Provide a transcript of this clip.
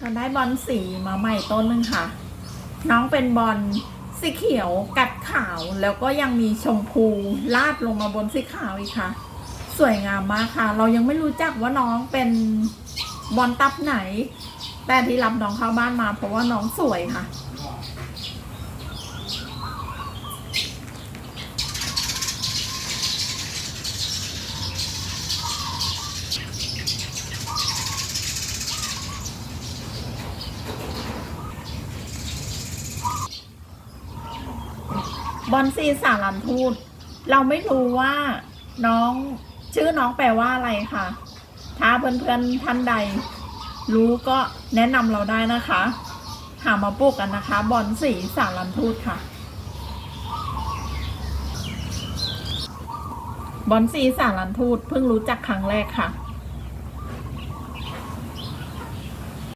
เราได้บอลสีมาใหม่ต้นหนึงค่ะ น้องเป็นบอลสีเขียวกัดขาวแล้วก็ยังมีชมพูลาดลงมาบนสีขาวอีกค่ะ สวยงามมากค่ะ เรายังไม่รู้จักว่าน้องเป็นบอลตับไหน แต่ที่รับน้องเข้าบ้านมาเพราะว่าน้องสวยค่ะ บอลซีสารันทูตเราไม่รู้ว่าน้องชื่อน้องแปลว่าอะไรค่ะ ถ้าเพื่อนๆท่านใด รู้ก็แนะนำเราได้นะคะ หามาปลูกกันนะคะ บอลสีสารันทูตค่ะ บอลสีสารันทูตเพิ่งรู้จักครั้งแรกค่ะ